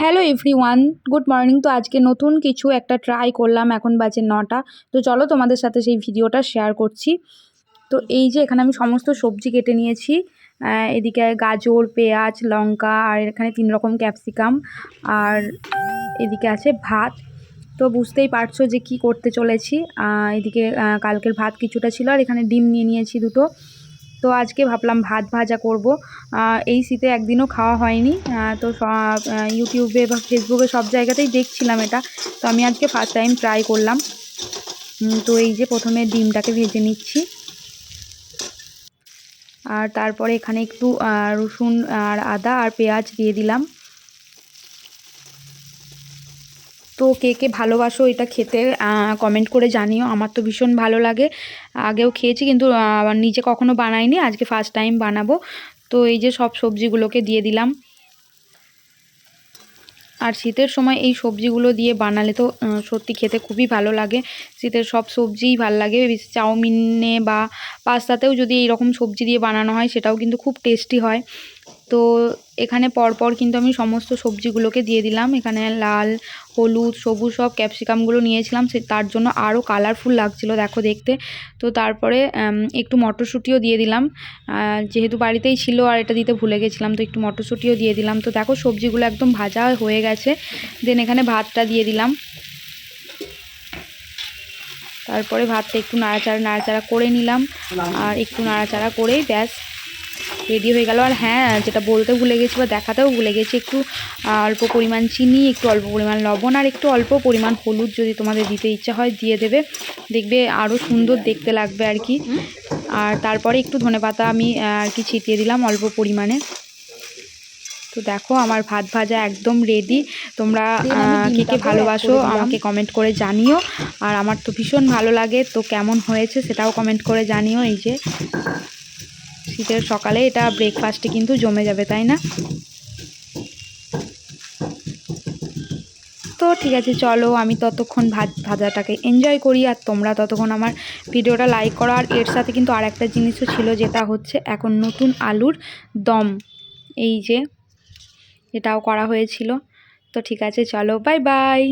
Hello everyone good morning. তো আজকে নতুন কিছু একটা ট্রাই করলাম, এখন বাজে নটা। তো চলো তোমাদের সাথে সেই ভিডিওটা শেয়ার করছি। তো এই যে এখানে আমি সমস্ত সবজি কেটে নিয়েছি। এদিকে গাজর, পেঁয়াজ, লঙ্কা, আর এখানে তিন রকম ক্যাপসিকাম। আর এদিকে আছে ভাত। তো বুঝতেই পারছ যে কি করতে চলেছি। এদিকে কালকের ভাত কিছুটা ছিল, আর এখানে ডিম নিয়ে নিয়েছি দুটো। তো আজকে ভাবলাম ভাত ভাজা করব। এই শীতে একদিনও খাওয়া হয়নি। তো ইউটিউবে বা ফেসবুকে সব জায়গাতেই দেখছিলাম এটা। তো আমি আজকে ফার্স্ট টাইম ট্রাই করলাম। তো এই যে প্রথমে ডিমটাকে ভেজে নিচ্ছি। আর তারপরে এখানে একটু রসুন আর আদা আর পেঁয়াজ দিয়ে দিলাম। তো কে কে ভালোবাসো এটা খেতে কমেন্ট করে জানিও। আমার তো ভীষণ ভালো লাগে। আগেও খেয়েছি কিন্তু নিজে কখনো বানাইনি, আজকে ফার্স্ট টাইম বানাবো। তো এই যে সব সবজিগুলোকে দিয়ে দিলাম। আর শীতের সময় এই সবজিগুলো দিয়ে বানালে তো সত্যি খেতে খুবই ভালো লাগে। শীতের সব সবজিই ভালো লাগে। চাউমিনে বা পাস্তাতেও যদি এইরকম সবজি দিয়ে বানানো হয়, সেটাও কিন্তু খুব টেস্টি হয়। তো এখানে পরপর কিন্তু আমি সমস্ত সবজিগুলোকে দিয়ে দিলাম। এখানে লাল, হলুদ, সবুজ সব ক্যাপসিকামগুলো নিয়েছিলাম। সে তার জন্য আরও কালারফুল লাগছিল, দেখো দেখতে। তো তারপরে একটু মটরশুঁটিও দিয়ে দিলাম। যেহেতু বাড়িতেই ছিল আর এটা দিতে ভুলে গেছিলাম, তো একটু মটরশুঁটিও দিয়ে দিলাম। তো দেখো সবজিগুলো একদম ভাজা হয়ে গেছে। দেন এখানে ভাতটা দিয়ে দিলাম। তারপরে ভাতটা একটু নাড়াচাড়া নাড়াচাড়া করে নিলাম। আর একটু নাড়াচাড়া করেই ব্যাস। রেডি হয়ে গেল। আর হ্যাঁ যেটা বলতে ভুলে গেছি বা দেখাতেও ভুলে গেছি একটু অল্প পরিমাণ চিনি একটু অল্প পরিমাণ লবণ আর একটু অল্প পরিমাণ হলুদ যদি তোমাদের দিতে ইচ্ছা হয় দিয়ে দেবে। দেখবে আরও সুন্দর দেখতে লাগবে আর কি। আর তারপরে একটু ধনেপাতা আমি আর কি ছিটিয়ে দিলাম অল্প পরিমাণে। তো দেখো আমার ভাত ভাজা একদম রেডি তোমরা কে কে ভালোবাসো আমাকে কমেন্ট করে জানিও। আর আমার তো ভীষণ ভালো লাগে। তো কেমন হয়েছে সেটাও কমেন্ট করে জানিও এই যে। শীতের সকালে এটা ব্রেকফাস্টে কিন্তু জমে যাবে, তাই না? তো ঠিক আছে, চলো আমি ততক্ষণ ভাত, ভাজাটাকে এনজয় করি আর তোমরা ততক্ষণ আমার ভিডিওটা লাইক করো। আর এর সাথে কিন্তু আর একটা জিনিসও ছিল, যেটা হচ্ছে এখন নতুন আলুর দম। এই যে, এটাও করা হয়েছিল। তো ঠিক আছে, চলো বাই বাই